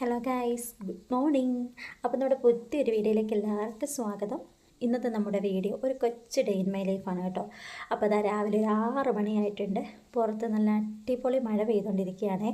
Hello guys good morning അപ്പോൾ നമ്മുടെ പുതിയൊരു വീഡിയോയിലേക്ക് എല്ലാവർക്കും സ്വാഗതം. ഇന്നത്തെ നമ്മുടെ വീഡിയോ ഒരു കൊച്ചു ഡേ ഇൻ മൈ ലൈഫാണ് കേട്ടോ. അപ്പോൾ അതാ രാവിലെ ഒരു ആറ് മണിയായിട്ടുണ്ട്. പുറത്ത് നല്ല അടിപൊളി മഴ പെയ്തുകൊണ്ടിരിക്കുകയാണ്.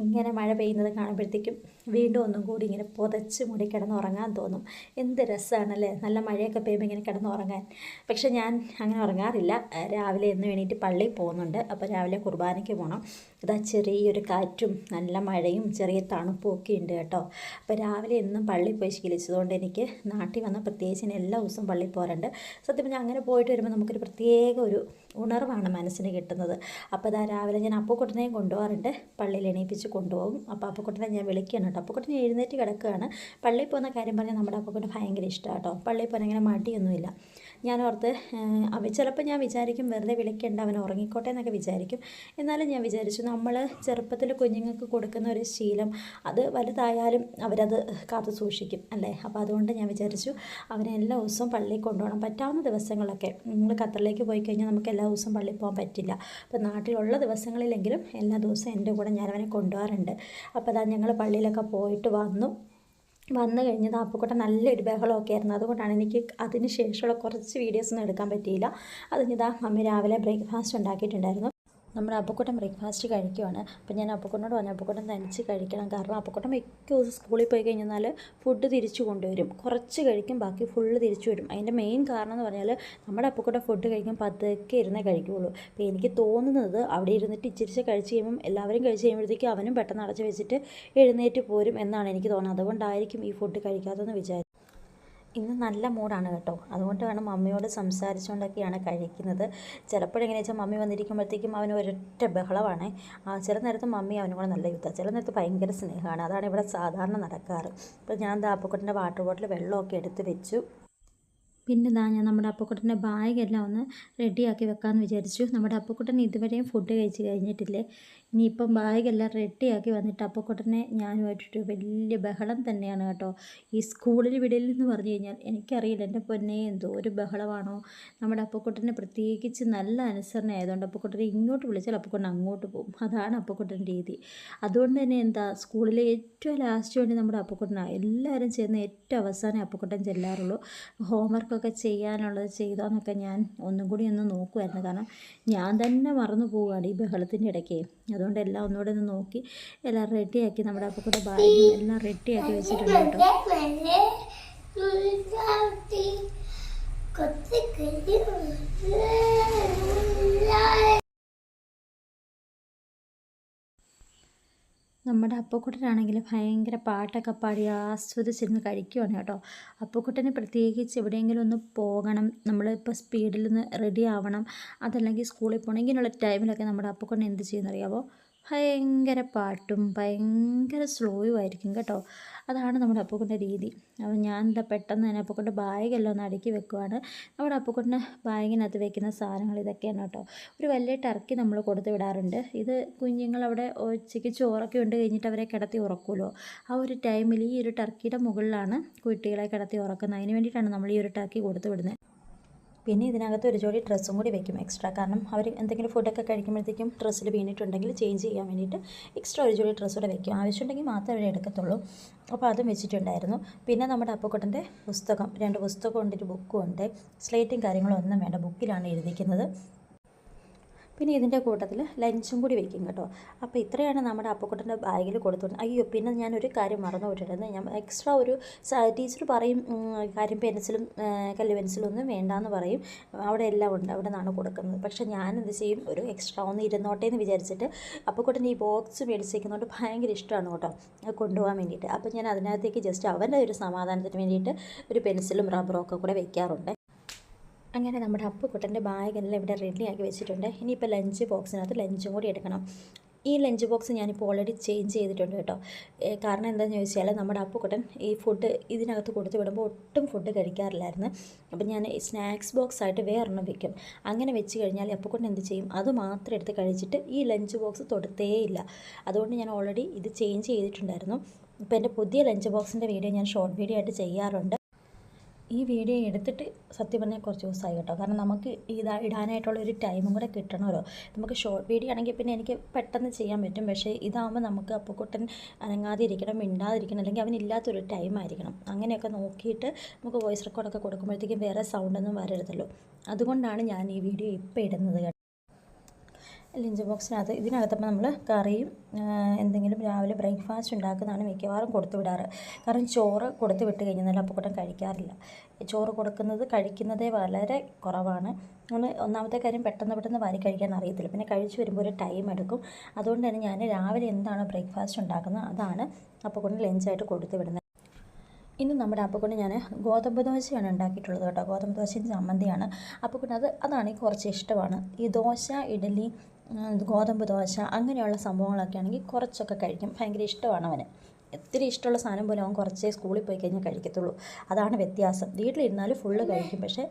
ഇങ്ങനെ മഴ പെയ്യുന്നത് കാണുമ്പോഴത്തേക്കും വീണ്ടും ഒന്നും കൂടി ഇങ്ങനെ പുതച്ച് മുടി കിടന്നുറങ്ങാൻ തോന്നും. എന്ത് രസമാണല്ലേ നല്ല മഴയൊക്കെ പെയ്യുമ്പോൾ ഇങ്ങനെ കിടന്നുറങ്ങാൻ. പക്ഷേ ഞാൻ അങ്ങനെ ഉറങ്ങാറില്ല. രാവിലെ എന്ന് വേണ്ടിയിട്ട് പള്ളിയിൽ പോകുന്നുണ്ട്. അപ്പോൾ രാവിലെ കുർബാനയ്ക്ക് പോകണം ഇതാ ചെറിയൊരു കാറ്റും നല്ല മഴയും ചെറിയ തണുപ്പും ഒക്കെ ഉണ്ട് കേട്ടോ. അപ്പോൾ രാവിലെ എന്നും പള്ളിയിൽ പോയി ശീലിച്ചതുകൊണ്ട് എനിക്ക് നാട്ടിൽ വന്ന പ്രത്യേകിച്ച് എല്ലാ ദിവസവും പള്ളിയിൽ പോകാറുണ്ട് സത്യം പറഞ്ഞാൽ അങ്ങനെ പോയിട്ട് വരുമ്പോൾ നമുക്കൊരു പ്രത്യേക ഒരു ഉണർവാണ് മനസ്സിന് കിട്ടുന്നത്. അപ്പോൾ ഇതാ രാവിലെ ഞാൻ അപ്പക്കുട്ടനെയും കൊണ്ടുപോകാറുണ്ട് പള്ളിയിൽ എണീപ്പിച്ച് കൊണ്ടുപോകും. അപ്പോൾ അപ്പക്കുട്ടനെ ഞാൻ വിളിക്കുകയാണ് കേട്ടോ. അപ്പക്കുട്ടനെ എഴുന്നേറ്റ് കിടക്കുകയാണ്. പള്ളിയിൽ പോകുന്ന കാര്യം പറഞ്ഞാൽ നമ്മുടെ അപ്പക്കുട്ടൻ ഭയങ്കര ഇഷ്ടമാണ് കേട്ടോ. പള്ളിയിൽ പോകാൻ അങ്ങനെ മടിയൊന്നുമില്ല. ഞാൻ ഓർത്ത് അവ ചിലപ്പോൾ ഞാൻ വിചാരിക്കും വെറുതെ വിളിക്കേണ്ട അവൻ ഉറങ്ങിക്കോട്ടെ എന്നൊക്കെ വിചാരിക്കും. എന്നാലും ഞാൻ വിചാരിച്ചു നമ്മൾ ചെറുപ്പത്തിൽ കുഞ്ഞുങ്ങൾക്ക് കൊടുക്കുന്ന ഒരു ശീലം അത് വലുതായാലും അവരത് കാത്തു സൂക്ഷിക്കും അല്ലേ? അപ്പോൾ അതുകൊണ്ട് ഞാൻ വിചാരിച്ചു അവനെ എല്ലാ ദിവസവും പള്ളിയിൽ കൊണ്ടുപോകണം. പറ്റാവുന്ന ദിവസങ്ങളൊക്കെ നിങ്ങൾ ഖത്തറിലേക്ക് പോയി കഴിഞ്ഞാൽ നമുക്ക് എല്ലാ ദിവസവും പള്ളിയിൽ പോകാൻ പറ്റില്ല. അപ്പോൾ നാട്ടിലുള്ള ദിവസങ്ങളിലെങ്കിലും എല്ലാ ദിവസവും എന്റെ കൂടെ ഞാൻ അവനെ കൊണ്ടുപോകാറുണ്ട്. അപ്പോൾ അതാ ഞങ്ങൾ പള്ളിയിലൊക്കെ പോയിട്ട് വന്നു. വന്നു കഴിഞ്ഞത് അപ്പുക്കുട്ട നല്ലൊരു ബഹളമൊക്കെ ആയിരുന്നു. അതുകൊണ്ടാണ് എനിക്ക് അതിന് ശേഷമുള്ള കുറച്ച് വീഡിയോസൊന്നും എടുക്കാൻ പറ്റിയില്ല. അതിനിതാ മമ്മി രാവിലെ ബ്രേക്ക്ഫാസ്റ്റ് ഉണ്ടാക്കിയിട്ടുണ്ടായിരുന്നു. നമ്മുടെ അപ്പക്കുട്ടൻ ബ്രേക്ക്ഫാസ്റ്റ് കഴിക്കുവാണ്. അപ്പം ഞാൻ അപ്പക്കുട്ടനോട് പറഞ്ഞു അപ്പക്കുട്ടൻ തനിച്ച് കഴിക്കണം. കാരണം അപ്പക്കുട്ടൻ മിക്ക ദിവസം സ്കൂളിൽ പോയി കഴിഞ്ഞാൽ ഫുഡ് തിരിച്ചു കൊണ്ടുവരും. കുറച്ച് കഴിക്കും ബാക്കി ഫുള്ള് തിരിച്ചു വരും. അതിന്റെ മെയിൻ കാരണം എന്ന് പറഞ്ഞാൽ നമ്മുടെ അപ്പക്കുട്ടൻ ഫുഡ് കഴിക്കാൻ പതുക്കെ ഇരുന്നേ കഴിക്കുകയുള്ളൂ അപ്പോൾ എനിക്ക് തോന്നുന്നത് അവിടെ ഇരുന്നിട്ട് ഇച്ചിരിച്ച് കഴിച്ച് കഴിയുമ്പം എല്ലാവരും കഴിച്ച് കഴിയുമ്പോഴത്തേക്കും അവനും പെട്ടെന്ന് അടച്ച് വെച്ചിട്ട് എഴുന്നേറ്റ് പോരും എന്നാണ് എനിക്ക് തോന്നുന്നത്. അതുകൊണ്ടായിരിക്കും ഈ ഫുഡ് കഴിക്കാത്തതെന്ന് വിചാരിച്ചു ഇന്ന് നല്ല മൂഡാണ് കേട്ടോ. അതുകൊണ്ട് വേണം മമ്മിയോട് സംസാരിച്ചുകൊണ്ടൊക്കെയാണ് കഴിക്കുന്നത്. ചിലപ്പോഴെങ്ങനെയാ വെച്ചാൽ മമ്മി വന്നിരിക്കുമ്പോഴത്തേക്കും അവന് ഒരൊറ്റ ബഹളമാണ്. ചില നേരത്ത് മമ്മി അവനോട് നല്ല യുദ്ധം ചില നേരത്ത് ഭയങ്കര സ്നേഹമാണ്. അതാണ് ഇവിടെ സാധാരണ നടക്കാറ്. അപ്പോൾ ഞാൻ ദാ അപ്പക്കുട്ടന്റെ വാട്ടർ ബോട്ടിൽ വെള്ളമൊക്കെ എടുത്ത് വെച്ചു. പിന്നെ ഇതാ ഞാൻ നമ്മുടെ അപ്പക്കുട്ടന്റെ ബാഗെല്ലാം ഒന്ന് റെഡിയാക്കി വെക്കാമെന്ന് വിചാരിച്ചു. നമ്മുടെ അപ്പക്കുട്ടൻ ഇതുവരെയും ഫുഡ് കഴിച്ച് കഴിഞ്ഞിട്ടില്ലേ? ഇനിയിപ്പം ബാഗെല്ലാം റെഡിയാക്കി വന്നിട്ട് അപ്പക്കുട്ടനെ ഞാനുമായിട്ടൊരു വലിയ ബഹളം തന്നെയാണ് കേട്ടോ. ഈ സ്കൂളിൽ വിടലെന്ന് പറഞ്ഞു കഴിഞ്ഞാൽ എനിക്കറിയില്ല എന്റെ പൊന്നെ എന്തോ ഒരു ബഹളമാണോ? നമ്മുടെ അപ്പക്കുട്ടനെ പ്രത്യേകിച്ച് നല്ല അനുസരണ ആയതുകൊണ്ട് അപ്പക്കുട്ടനെ ഇങ്ങോട്ട് വിളിച്ചാൽ അപ്പക്കുട്ടൻ അങ്ങോട്ട് പോകും. അതാണ് അപ്പക്കുട്ടൻ രീതി. അതുകൊണ്ട് തന്നെ എന്താ സ്കൂളിലെ ഏറ്റവും ലാസ്റ്റ് വേണ്ടി നമ്മുടെ അപ്പക്കുട്ടനാണ് എല്ലാവരും ചെയ്യുന്ന ഏറ്റവും അവസാനം അപ്പക്കുട്ടൻ ചെല്ലാറുള്ളൂ. ഹോംവർക്കൊക്കെ ചെയ്യാനുള്ളത് ചെയ്തോന്നൊക്കെ ഞാൻ ഒന്നും കൂടി ഒന്ന് നോക്കുമായിരുന്നു കാരണം ഞാൻ തന്നെ മറന്നു പോവുകയാണ് ഈ ബഹളത്തിന്റെ ഇടയ്ക്ക്. അതുകൊണ്ട് എല്ലാം ഒന്നുകൂടെ ഒന്ന് നോക്കി. എല്ലാം റെഡിയാക്കി നമ്മുടെ അപ്പക്കൂടെ ബാഗും എല്ലാം റെഡിയാക്കി വെച്ചിട്ടുണ്ട് കേട്ടോ. നമ്മുടെ അപ്പക്കുട്ടനാണെങ്കിൽ ഭയങ്കര പാട്ടൊക്കെ പാടി ആസ്വദിച്ചിരുന്ന് കഴിക്കുവാണ് കേട്ടോ. അപ്പക്കുട്ടന് പ്രത്യേകിച്ച് എവിടെയെങ്കിലും ഒന്ന് പോകണം നമ്മളിപ്പോൾ സ്പീഡിൽ നിന്ന് റെഡി ആവണം അതല്ലെങ്കിൽ സ്കൂളിൽ പോകണം ടൈമിലൊക്കെ നമ്മുടെ അപ്പക്കുട്ടൻ എന്ത് ചെയ്യുന്നറിയാവോ? ഭയങ്കര പാട്ടും ഭയങ്കര സ്ലോയും ആയിരിക്കും കേട്ടോ. അതാണ് നമ്മുടെ അപ്പൂക്കുട്ടന്റെ രീതി. അപ്പോൾ ഞാൻ എന്താ പെട്ടെന്ന് തന്നെ അപ്പൂക്കുട്ടന്റെ ബാഗെല്ലാം ഒന്ന് അടുക്കി വെക്കുവാണ്. നമ്മുടെ അപ്പൂക്കുട്ടന്റെ ബാഗിനകത്ത് വെക്കുന്ന സാധനങ്ങൾ ഇതൊക്കെയാണ് കേട്ടോ. ഒരു വലിയ ടർക്കി നമ്മൾ കൊടുത്ത് വിടാറുണ്ട്. ഇത് കുഞ്ഞുങ്ങൾ അവിടെ ഉച്ചയ്ക്ക് ചോറൊക്കെ ഉണ്ട് കഴിഞ്ഞിട്ട് അവരെ കിടത്തി ഉറക്കുമല്ലോ. ആ ഒരു ടൈമിൽ ഈ ഒരു ടർക്കിയുടെ മുകളിലാണ് കുട്ടികളെ കിടത്തി ഉറക്കുന്നത്. അതിന് വേണ്ടിയിട്ടാണ് നമ്മൾ ഈ ഒരു ടർക്കി കൊടുത്ത് വിടുന്നത്. പിന്നെ ഇതിനകത്ത് ഒരു ജോഡി ഡ്രസ്സും കൂടി വെക്കും എക്സ്ട്രാ കാരണം അവർ എന്തെങ്കിലും ഫുഡൊക്കെ കഴിക്കുമ്പോഴത്തേക്കും ഡ്രസ്സിൽ വീണിട്ടുണ്ടെങ്കിൽ ചേഞ്ച് ചെയ്യാൻ വേണ്ടിയിട്ട് എക്സ്ട്രാ ഒരു ജോഡി ഡ്രസ്സ് കൂടെ വെക്കും. ആവശ്യമുണ്ടെങ്കിൽ മാത്രമേ അവരെ എടുക്കത്തുള്ളൂ. അപ്പോൾ അതും വെച്ചിട്ടുണ്ടായിരുന്നു. പിന്നെ നമ്മുടെ അപ്പക്കുട്ടന്റെ പുസ്തകം രണ്ട് പുസ്തകം ഉണ്ട് ഒരു ബുക്കും ഉണ്ട്. സ്ലേറ്റും കാര്യങ്ങളും ഒന്നും വേണ്ട ബുക്കിലാണ് എഴുതിക്കുന്നത്. പിന്നെ ഇതിന്റെ കൂട്ടത്തിൽ ലഞ്ചും കൂടി വെക്കും കേട്ടോ. അപ്പോൾ ഇത്രയാണ് നമ്മുടെ അപ്പക്കുട്ടന്റെ ബാഗിൽ കൊടുത്തുകൊണ്ട് അയ്യോ പിന്നെ ഞാനൊരു കാര്യം മറന്നു പോയിട്ടുണ്ട് ഞാൻ എക്സ്ട്രാ ഒരു ടീച്ചർ പറയും കാര്യം പെൻസിലും കല്ല് പെൻസിലും ഒന്നും വേണ്ടാന്ന് പറയും. അവിടെ എല്ലാം ഉണ്ട് അവിടെ നിന്നാണ് കൊടുക്കുന്നത്. പക്ഷേ ഞാൻ എന്ത് ചെയ്യും? ഒരു എക്സ്ട്രാ ഒന്ന് ഇരുന്നോട്ടേ എന്ന് വിചാരിച്ചിട്ട് അപ്പക്കുട്ടൻ ഈ ബോക്സ് മേടിച്ചേക്കുന്നതുകൊണ്ട് ഭയങ്കര ഇഷ്ടമാണ് കേട്ടോ കൊണ്ടുപോകാൻ വേണ്ടിയിട്ട്. അപ്പോൾ ഞാൻ അതിനകത്തേക്ക് ജസ്റ്റ് അവന്റെ ഒരു സമാധാനത്തിന് വേണ്ടിയിട്ട് ഒരു പെൻസിലും റബ്ബറും ഒക്കെ കൂടെ വെക്കാറുണ്ട്. അങ്ങനെ നമ്മുടെ അപ്പുക്കുട്ടന്റെ ബാഗെല്ലാം ഇവിടെ റെഡിയാക്കി വെച്ചിട്ടുണ്ട്. ഇനിയിപ്പോൾ ലഞ്ച് ബോക്സിനകത്ത് ലഞ്ചും കൂടി എടുക്കണം. ഈ ലഞ്ച് ബോക്സ് ഞാനിപ്പോൾ ഓൾറെഡി ചേഞ്ച് ചെയ്തിട്ടുണ്ട് കേട്ടോ. കാരണം എന്താണെന്ന് ചോദിച്ചാൽ നമ്മുടെ അപ്പുക്കുട്ടൻ ഈ ഫുഡ് ഇതിനകത്ത് കൊടുത്തു വിടുമ്പോൾ ഒട്ടും ഫുഡ് കഴിക്കാറില്ലായിരുന്നു. അപ്പം ഞാൻ സ്നാക്സ് ബോക്സ് ആയിട്ട് വേറെണ്ണം വെക്കും. അങ്ങനെ വെച്ച് കഴിഞ്ഞാൽ അപ്പുക്കുട്ടൻ എന്ത് ചെയ്യും? അത് മാത്രം എടുത്ത് കഴിച്ചിട്ട് ഈ ലഞ്ച് ബോക്സ് തൊടുത്തേ ഇല്ല. അതുകൊണ്ട് ഞാൻ ഓൾറെഡി ഇത് ചേഞ്ച് ചെയ്തിട്ടുണ്ടായിരുന്നു. ഇപ്പോൾ എന്റെ പുതിയ ലഞ്ച് ബോക്സിന്റെ വീഡിയോ ഞാൻ ഷോർട്ട് വീഡിയോ ആയിട്ട് ചെയ്യാറുണ്ട്. ഈ വീഡിയോ എടുത്തിട്ട് സത്യം പറഞ്ഞാൽ കുറച്ച് ദിവസമായി കേട്ടോ. കാരണം നമുക്ക് ഇതാ ഇടാനായിട്ടുള്ള ഒരു ടൈമും കൂടെ കിട്ടണമല്ലോ. നമുക്ക് ഷോർട്ട് വീഡിയോ ആണെങ്കിൽ പിന്നെ എനിക്ക് പെട്ടെന്ന് ചെയ്യാൻ പറ്റും. പക്ഷേ ഇതാകുമ്പോൾ നമുക്ക് അപ്പക്കുട്ടൻ അനങ്ങാതിരിക്കണം മിണ്ടാതിരിക്കണം അല്ലെങ്കിൽ അവനില്ലാത്തൊരു ടൈം ആയിരിക്കണം. അങ്ങനെയൊക്കെ നോക്കിയിട്ട് നമുക്ക് വോയിസ് റെക്കോർഡൊക്കെ കൊടുക്കുമ്പോഴത്തേക്കും വേറെ സൗണ്ടൊന്നും വരരുതല്ലോ. അതുകൊണ്ടാണ് ഞാൻ ഈ വീഡിയോ ഇപ്പോൾ ഇടുന്നത് ലഞ്ച് ബോക്സിനകത്ത് ഇതിനകത്തപ്പോൾ നമ്മൾ കറിയും എന്തെങ്കിലും രാവിലെ ബ്രേക്ക്ഫാസ്റ്റ് ഉണ്ടാക്കുന്നതാണ് മിക്കവാറും കൊടുത്തു വിടാറ്. കാരണം ചോറ് കൊടുത്തു വിട്ട് കഴിഞ്ഞാൽ അപ്പക്കൂട്ടം കഴിക്കാറില്ല. ചോറ് കൊടുക്കുന്നത് കഴിക്കുന്നതേ വളരെ കുറവാണ്. ഒന്ന് ഒന്നാമത്തെ കാര്യം പെട്ടെന്ന് പെട്ടെന്ന് വാരി കഴിക്കാൻ അറിയത്തില്ല. പിന്നെ കഴിച്ചു വരുമ്പോൾ ഒരു ടൈം എടുക്കും. അതുകൊണ്ട് തന്നെ ഞാൻ രാവിലെ എന്താണ് ബ്രേക്ക്ഫാസ്റ്റ് ഉണ്ടാക്കുന്നത് അതാണ് അപ്പുക്കുട്ടൻ ലഞ്ചായിട്ട് കൊടുത്തു വിടുന്നത്. ഇന്ന് നമ്മുടെ അപ്പക്കൊണ്ട് ഞാൻ ഗോതമ്പ് ദോശയാണ് ഉണ്ടാക്കിയിട്ടുള്ളത് കേട്ടോ. ഗോതമ്പ് ദോശയും ചമ്മന്തിയാണ്. അപ്പക്കൊണ്ട് അത് അതാണ് കുറച്ച് ഇഷ്ടമാണ്. ഈ ദോശ ഇഡലി ഗോതമ്പ് ദോശ അങ്ങനെയുള്ള സംഭവങ്ങളൊക്കെ ആണെങ്കിൽ കുറച്ചൊക്കെ കഴിക്കും. ഭയങ്കര ഇഷ്ടമാണ് അവന്. ഒത്തിരി ഇഷ്ടമുള്ള സാധനം പോലും അവൻ കുറച്ചേ സ്കൂളിൽ പോയി കഴിഞ്ഞാൽ കഴിക്കത്തുള്ളൂ. അതാണ് വ്യത്യാസം. വീട്ടിലിരുന്നാൽ ഫുള്ള് കഴിക്കും. പക്ഷേ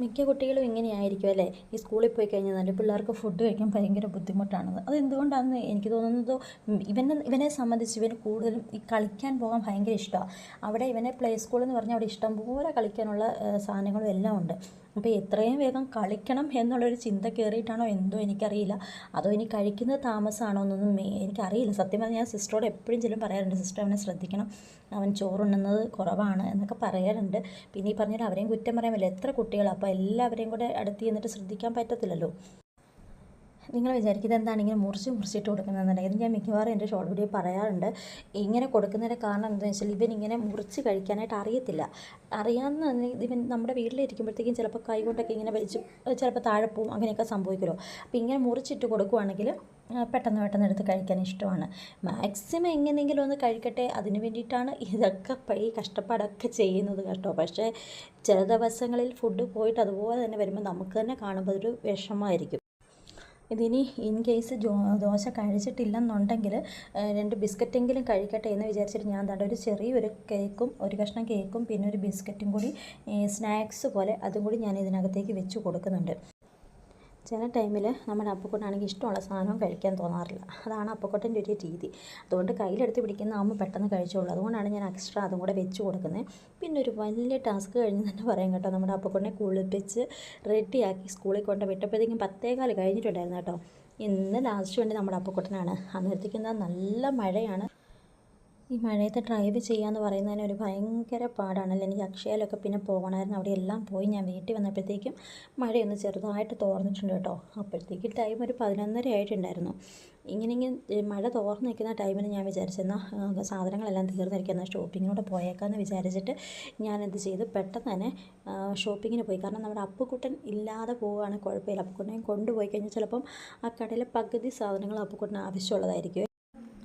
മിക്ക കുട്ടികളും ഇങ്ങനെയായിരിക്കും അല്ലേ? ഈ സ്കൂളിൽ പോയി കഴിഞ്ഞാൽ പിള്ളേർക്ക് ഫുഡ് കഴിക്കാൻ ഭയങ്കര ബുദ്ധിമുട്ടാണ് അത് എന്തുകൊണ്ടാണെന്ന് എനിക്ക് തോന്നുന്നത് ഇവനെ ഇവനെ സംബന്ധിച്ച് ഇവന് കൂടുതലും ഈ കളിക്കാൻ പോകാൻ ഭയങ്കര ഇഷ്ടമാണ്. അവിടെ ഇവനെ പ്ലേ സ്കൂൾ എന്ന് പറഞ്ഞാൽ അവിടെ ഇഷ്ടംപോലെ കളിക്കാനുള്ള സാധനങ്ങളും എല്ലാം ഉണ്ട്. അപ്പോൾ എത്രയും വേഗം കളിക്കണം എന്നുള്ളൊരു ചിന്ത കയറിയിട്ടാണോ എന്തോ എനിക്കറിയില്ല. അതോ ഇനി കഴിക്കുന്നത് താമസമാണോ എന്നൊന്നും എനിക്കറിയില്ല. സത്യം പറഞ്ഞാൽ ഞാൻ സിസ്റ്ററോട് എപ്പോഴും ചെല്ലും പറയാറുണ്ട് സിസ്റ്റർ അവനെ ശ്രദ്ധിക്കണം. അവൻ ചോറുണ്ണുന്നത് കുറവാണ് എന്നൊക്കെ പറയാറുണ്ട്. പിന്നെ ഈ പറഞ്ഞാൽ അവരെയും കുറ്റം പറയാൻ പറ്റില്ല എത്ര കുട്ടികളാണ് അപ്പോൾ എല്ലാവരെയും കൂടെ അടുത്ത് ചെന്നിട്ട് ശ്രദ്ധിക്കാൻ പറ്റത്തില്ലല്ലോ. നിങ്ങൾ വിചാരിക്കുന്നത് എന്താണ് ഇങ്ങനെ മുറിച്ച് മുറിച്ചിട്ട് കൊടുക്കുന്നതെന്നുണ്ടെങ്കിൽ? ഞാൻ മിക്കവാറും എന്റെ ഷോർട്ട് വീഡിയോ പറയാറുണ്ട്. ഇങ്ങനെ കൊടുക്കുന്നതിന്റെ കാരണം എന്താണെന്ന് വെച്ചാൽ ഇവൻ ഇങ്ങനെ മുറിച്ച് കഴിക്കാനായിട്ട് അറിയത്തില്ല. അറിയാമെന്ന് ഇവൻ നമ്മുടെ വീട്ടിലിരിക്കുമ്പോഴത്തേക്കും ചിലപ്പോൾ കൈ കൊണ്ടൊക്കെ ഇങ്ങനെ വലിച്ച് ചിലപ്പോൾ താഴെ അങ്ങനെയൊക്കെ സംഭവിക്കുമല്ലോ. അപ്പോൾ ഇങ്ങനെ മുറിച്ചിട്ട് കൊടുക്കുവാണെങ്കിൽ പെട്ടെന്ന് പെട്ടെന്ന് എടുത്ത് കഴിക്കാൻ ഇഷ്ടമാണ്. മാക്സിമം എങ്ങനെയെങ്കിലും ഒന്ന് കഴിക്കട്ടെ. അതിന് വേണ്ടിയിട്ടാണ് ഇതൊക്കെ ഈ കഷ്ടപ്പാടൊക്കെ ചെയ്യുന്നത് കേട്ടോ. പക്ഷേ ചില ദിവസങ്ങളിൽ ഫുഡ് പോയിട്ട് അതുപോലെ തന്നെ വരുമ്പോൾ നമുക്ക് തന്നെ കാണുമ്പോൾ ഒരു വിഷമമായിരിക്കും. ഇതിനി ഇൻ കേസ് ദോശ കഴിച്ചിട്ടില്ലെന്നുണ്ടെങ്കിൽ രണ്ട് ബിസ്ക്കറ്റെങ്കിലും കഴിക്കട്ടെ എന്ന് വിചാരിച്ചിട്ട് ഞാൻ തണ്ട ഒരു ചെറിയൊരു കേക്കും ഒരു കഷ്ണം കേക്കും പിന്നെ ഒരു ബിസ്ക്കറ്റും കൂടി സ്നാക്സ് പോലെ അതും കൂടി ഞാൻ ഇതിനകത്തേക്ക് വെച്ച് കൊടുക്കുന്നുണ്ട്. ചില ടൈമിൽ നമ്മുടെ അപ്പക്കൊട്ടാണെങ്കിൽ ഇഷ്ടമുള്ള സാധനവും കഴിക്കാൻ തോന്നാറില്ല. അതാണ് അപ്പക്കൊട്ടന്റെ ഒരു രീതി. അതുകൊണ്ട് കയ്യിലെടുത്ത് പിടിക്കുന്ന ആകുമ്പോൾ പെട്ടെന്ന് കഴിച്ചോളൂ. അതുകൊണ്ടാണ് ഞാൻ എക്സ്ട്രാ അതും കൂടെ വെച്ച് കൊടുക്കുന്നത്. പിന്നെ ഒരു വലിയ ടാസ്ക് കഴിഞ്ഞ് തന്നെ പറയാം കേട്ടോ. നമ്മുടെ അപ്പക്കൊട്ടിനെ കുളിപ്പിച്ച് റെഡിയാക്കി സ്കൂളിൽ കൊണ്ട് വിട്ടപ്പോഴത്തേക്കും പത്തേകാൽ കഴിഞ്ഞിട്ടുണ്ടായിരുന്നു കേട്ടോ. ഇന്ന് ലാസ്റ്റ് വേണ്ടി നമ്മുടെ അപ്പക്കൊട്ടനാണ്. എന്താ നല്ല മഴയാണ്. ഈ മഴയത്ത് ഡ്രൈവ് ചെയ്യാന്ന് പറയുന്നതിന് ഒരു ഭയങ്കര പാടാണല്ലോ? എനിക്ക് അക്ഷയയിലൊക്കെ പിന്നെ പോകണമായിരുന്നു. അവിടെ എല്ലാം പോയി ഞാൻ വീട്ടിൽ വന്നപ്പോഴത്തേക്കും മഴയൊന്ന് ചെറുതായിട്ട് തോർന്നിട്ടുണ്ട് കേട്ടോ. അപ്പോഴത്തേക്ക് ടൈം ഒരു പതിനൊന്നര ആയിട്ടുണ്ടായിരുന്നു. ഇങ്ങനെ ഇങ്ങനെ മഴ തോർന്നു നിൽക്കുന്ന ടൈമിൽ ഞാൻ വിചാരിച്ചെന്നാൽ സാധനങ്ങളെല്ലാം തീർന്നിരിക്കുന്ന ഷോപ്പിങ്ങിനോട് പോയേക്കാമെന്ന് വിചാരിച്ചിട്ട് ഞാൻ എന്ത് ചെയ്തു? പെട്ടെന്ന് തന്നെ ഷോപ്പിങ്ങിന് പോയി. കാരണം നമ്മുടെ അപ്പുക്കുട്ടൻ ഇല്ലാതെ പോവുകയാണെങ്കിൽ കുഴപ്പമില്ല. അപ്പുക്കുട്ടനെ കൊണ്ടുപോയി കഴിഞ്ഞാൽ ചിലപ്പം ആ കടയിലെ പകുതി സാധനങ്ങൾ അപ്പുക്കുട്ടന് ആവശ്യമുള്ളതായിരിക്കും.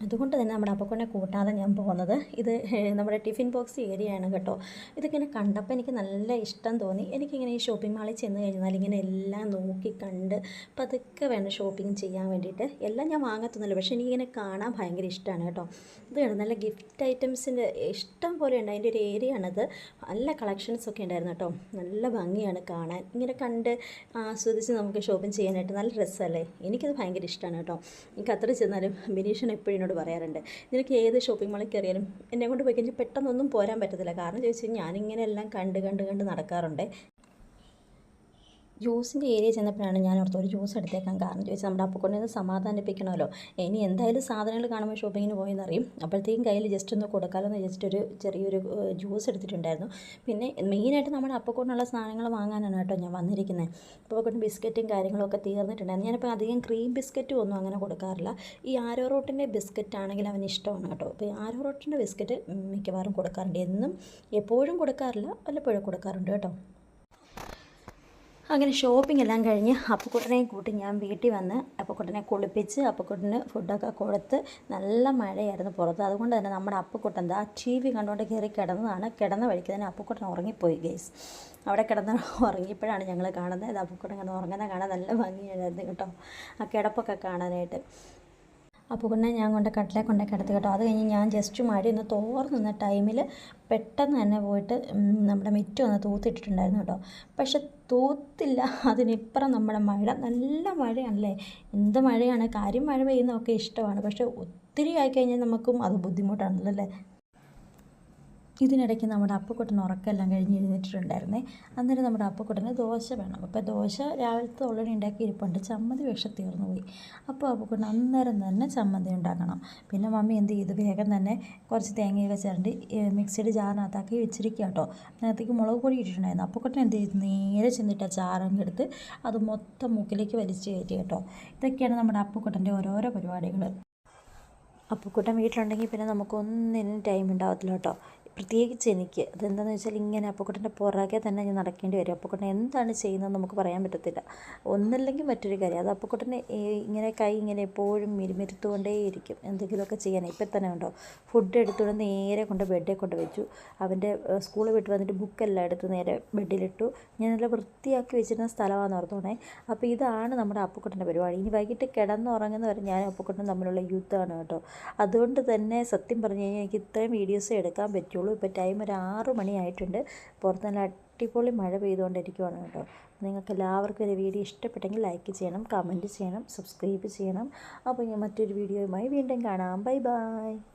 അതുകൊണ്ട് തന്നെ നമ്മുടെ അപ്പക്കൊണ്ടെ കൂട്ടാതെ ഞാൻ പോകുന്നത്. ഇത് നമ്മുടെ ടിഫിൻ ബോക്സ് ഏരിയയാണ് കേട്ടോ. ഇതിങ്ങനെ കണ്ടപ്പോൾ എനിക്ക് നല്ല ഇഷ്ടം തോന്നി. എനിക്കിങ്ങനെ ഈ ഷോപ്പിംഗ് മാളിൽ ചെന്ന് കഴിഞ്ഞാൽ ഇങ്ങനെ എല്ലാം നോക്കി കണ്ട് പതുക്കെ വേണം ഷോപ്പിംഗ് ചെയ്യാൻ വേണ്ടിയിട്ട്. എല്ലാം ഞാൻ വാങ്ങത്തൊന്നുമില്ല പക്ഷേ എനിക്കിങ്ങനെ കാണാൻ ഭയങ്കര ഇഷ്ടമാണ് കേട്ടോ. ഇത് കണ്ടോ നല്ല ഗിഫ്റ്റ് ഐറ്റംസിന്റെ ഇഷ്ടം പോലെ ഉണ്ട്. അതിന്റെ ഒരു ഏരിയ ആണത് നല്ല കളക്ഷൻസ് ഒക്കെ ഉണ്ടായിരുന്നു കേട്ടോ. നല്ല ഭംഗിയാണ് കാണാൻ. ഇങ്ങനെ കണ്ട് ആസ്വദിച്ച് നമുക്ക് ഷോപ്പിംഗ് ചെയ്യാനായിട്ട് നല്ല രസമല്ലേ? എനിക്കത് ഭയങ്കര ഇഷ്ടമാണ് കേട്ടോ. എനിക്ക് അത്ര ചെന്നാലും ബിനീഷൻ എപ്പോഴും എന്നോട് പറയാറുണ്ട് നിനക്ക് ഏത് ഷോപ്പിംഗ് മാളിൽ കയറിയാലും എന്നെ കൊണ്ട് പോയി കഴിഞ്ഞാൽ പെട്ടെന്നൊന്നും പോരാൻ പറ്റത്തില്ല. കാരണം ചോദിച്ചാൽ ഞാനിങ്ങനെ എല്ലാം കണ്ട് കണ്ട് കണ്ട് നടക്കാറുണ്ട്. ജ്യൂസിന്റെ ഏരിയ ചെന്നപ്പോഴാണ് ഞാൻ ഓർത്ത് ഒരു ജ്യൂസ് എടുത്തേക്കാൻ കാരണം ചോദിച്ചാൽ നമ്മുടെ അപ്പക്കൊണ്ടിന്ന് സമാധാനിപ്പിക്കണമല്ലോ. ഇനി എന്തായാലും സാധനങ്ങൾ കാണുമ്പോൾ ഷോപ്പിങ്ങിന് പോയെന്നറിയും. അപ്പോഴത്തേക്കും കയ്യിൽ ജസ്റ്റ് ഒന്ന് കൊടുക്കാമെന്ന് ജസ്റ്റ് ഒരു ചെറിയൊരു ജ്യൂസ് എടുത്തിട്ടുണ്ടായിരുന്നു. പിന്നെ മെയിനായിട്ട് നമ്മുടെ അപ്പക്കൊണ്ടുള്ള സാധനങ്ങൾ വാങ്ങാനാണ് കേട്ടോ ഞാൻ വന്നിരിക്കുന്നത് അപ്പക്കൊണ്ട് ബിസ്ക്കറ്റും കാര്യങ്ങളൊക്കെ തീർന്നിട്ടുണ്ടായിരുന്നു. ഞാനിപ്പോൾ അധികം ക്രീം ബിസ്ക്കറ്റും ഒന്നും അങ്ങനെ കൊടുക്കാറില്ല. ഈ ആരോ റോട്ടിന്റെ ബിസ്ക്കറ്റ് ആണെങ്കിൽ അവന് ഇഷ്ടമാണ് കേട്ടോ. അപ്പോൾ ആരോ റോട്ടിന്റെ ബിസ്ക്കറ്റ് മിക്കവാറും കൊടുക്കാറുണ്ട്. എന്നും എപ്പോഴും കൊടുക്കാറില്ല വല്ലപ്പോഴും കൊടുക്കാറുണ്ട് കേട്ടോ. അങ്ങനെ ഷോപ്പിംഗ് എല്ലാം കഴിഞ്ഞ് അപ്പക്കുട്ടനെയും കൂട്ടി ഞാൻ വീട്ടിൽ വന്ന് അപ്പക്കുട്ടനെ കുളിപ്പിച്ച് അപ്പക്കുട്ടന് ഫുഡൊക്കെ കൊടുത്ത് നല്ല മഴയായിരുന്നു പുറത്ത്. അതുകൊണ്ട് തന്നെ നമ്മുടെ അപ്പക്കുട്ടൻ എന്താ ടി വി കണ്ടുകൊണ്ട് കയറി കിടന്നതാണ്. കിടന്ന വഴിക്ക് തന്നെ അപ്പക്കുട്ടൻ ഉറങ്ങിപ്പോയി ഗേസ് അവിടെ കിടന്ന് ഉറങ്ങിയപ്പോഴാണ് ഞങ്ങൾ കാണുന്നത്. അത് അപ്പക്കുട്ടൻ കിടന്ന് ഉറങ്ങുന്ന കാണാൻ നല്ല ഭംഗിയായിരുന്നു കേട്ടോ. ആ കിടപ്പൊക്കെ കാണാനായിട്ട്. അപ്പോൾ പിന്നെ ഞാൻ കൊണ്ട് കട്ടിലെ കൊണ്ട് കിടത്തി കേട്ടോ. അത് കഴിഞ്ഞ് ഞാൻ ജസ്റ്റ് മഴ ഒന്ന് തോർന്ന് നിന്ന ടൈമിൽ പെട്ടെന്ന് തന്നെ പോയിട്ട് നമ്മുടെ മിറ്റം ഒന്ന് തൂത്തിട്ടിട്ടുണ്ടായിരുന്നു കേട്ടോ. പക്ഷെ തൂത്തില്ല. അതിനിപ്പുറം നമ്മുടെ മഴ. നല്ല മഴയാണല്ലേ? എന്ത് മഴയാണ്? കാര്യം മഴ പെയ്യുന്നതൊക്കെ ഇഷ്ടമാണ്. പക്ഷേ ഒത്തിരി ആയിക്കഴിഞ്ഞാൽ നമുക്കും അത് ബുദ്ധിമുട്ടാണല്ലോ അല്ലേ? ഇതിനിടയ്ക്ക് നമ്മുടെ അപ്പക്കുട്ടൻ ഉറക്കമെല്ലാം കഴിഞ്ഞ് എഴുന്നേറ്റിട്ടുണ്ടായിരുന്നേ. അന്നേരം നമ്മുടെ അപ്പക്കുട്ടന് ദോശ വേണം. അപ്പോൾ ദോശ രാവിലത്തെ ഓൾറെഡി ഉണ്ടാക്കി ഇരിപ്പുണ്ട്. ചമ്മന്തി വിഷം തീർന്നു പോയി. അപ്പോൾ അപ്പക്കുട്ടൻ അന്നേരം തന്നെ ചമ്മന്തി ഉണ്ടാക്കണം. പിന്നെ മമ്മി എന്ത് ചെയ്തു? വേഗം തന്നെ കുറച്ച് തേങ്ങയൊക്കെ മിക്സിഡ് മിക്സിയുടെ ജാറിനകത്താക്കി വെച്ചിരിക്കുക കേട്ടോ. അതിനകത്തേക്ക് മുളക് പൊടി ഇട്ടിട്ടുണ്ടായിരുന്നു. അപ്പക്കുട്ടൻ എന്ത് ചെയ്തു? നേരെ ചെന്നിട്ട് ആ ചാറങ്ങ് എടുത്ത് അത് മൊത്തം മൂക്കിലേക്ക് വലിച്ചു കയറ്റി കേട്ടോ. ഇതൊക്കെയാണ് നമ്മുടെ അപ്പക്കുട്ടന്റെ ഓരോരോ പരിപാടികൾ. അപ്പുക്കുട്ടൻ വീട്ടിലുണ്ടെങ്കിൽ പിന്നെ നമുക്കൊന്നിനും ടൈം ഉണ്ടാവത്തില്ല കേട്ടോ. പ്രത്യേകിച്ച് എനിക്ക് അതെന്താണെന്ന് വെച്ചാൽ ഇങ്ങനെ അപ്പക്കുട്ടന്റെ പുറകെ തന്നെ ഞാൻ നടക്കേണ്ടി വരും. അപ്പക്കുട്ടൻ എന്താണ് ചെയ്യുന്നതെന്ന് നമുക്ക് പറയാൻ പറ്റത്തില്ല. ഒന്നല്ലെങ്കിൽ മറ്റൊരു കാര്യം അത് അപ്പക്കുട്ടനെ ഇങ്ങനെ കൈ ഇങ്ങനെ എപ്പോഴും മിരുമിരുത്തുകൊണ്ടേയിരിക്കും എന്തെങ്കിലുമൊക്കെ ചെയ്യാനേ ഇപ്പം തന്നെ ഉണ്ടോ ഫുഡ് എടുത്തുകൊണ്ട് നേരെ കൊണ്ട് ബെഡിൽ കൊണ്ട് വെച്ചു. അവന്റെ സ്കൂളിൽ വിട്ട് വന്നിട്ട് ബുക്കെല്ലാം എടുത്ത് നേരെ ബെഡിലിട്ടു ഞാൻ നല്ല വൃത്തിയാക്കി വെച്ചിരുന്ന സ്ഥലമാണെന്ന് ഓർത്തോണേ. അപ്പോൾ ഇതാണ് നമ്മുടെ അപ്പക്കുട്ടന്റെ പരിപാടി. ഇനി വൈകിട്ട് കിടന്നുറങ്ങുന്ന വരെ ഞാൻ അപ്പക്കുട്ടൻ തമ്മിലുള്ള യുദ്ധമാണ് കേട്ടോ. അതുകൊണ്ട് തന്നെ സത്യം പറഞ്ഞു കഴിഞ്ഞാൽ എനിക്ക് ഇത്രയും വീഡിയോസ് എടുക്കാൻ പറ്റുള്ളൂ. ഇപ്പോൾ ടൈം ഒരു ആറ് മണിയായിട്ടുണ്ട്. പുറത്ത് നല്ല അടിപൊളി മഴ പെയ്തുകൊണ്ടിരിക്കുവാണ് കേട്ടോ. നിങ്ങൾക്ക് എല്ലാവർക്കും ഒരു വീഡിയോ ഇഷ്ടപ്പെട്ടെങ്കിൽ ലൈക്ക് ചെയ്യണം കമന്റ് ചെയ്യണം സബ്സ്ക്രൈബ് ചെയ്യണം. അപ്പോൾ ഞാൻ മറ്റൊരു വീഡിയോയുമായി വീണ്ടും കാണാം. Bye bye.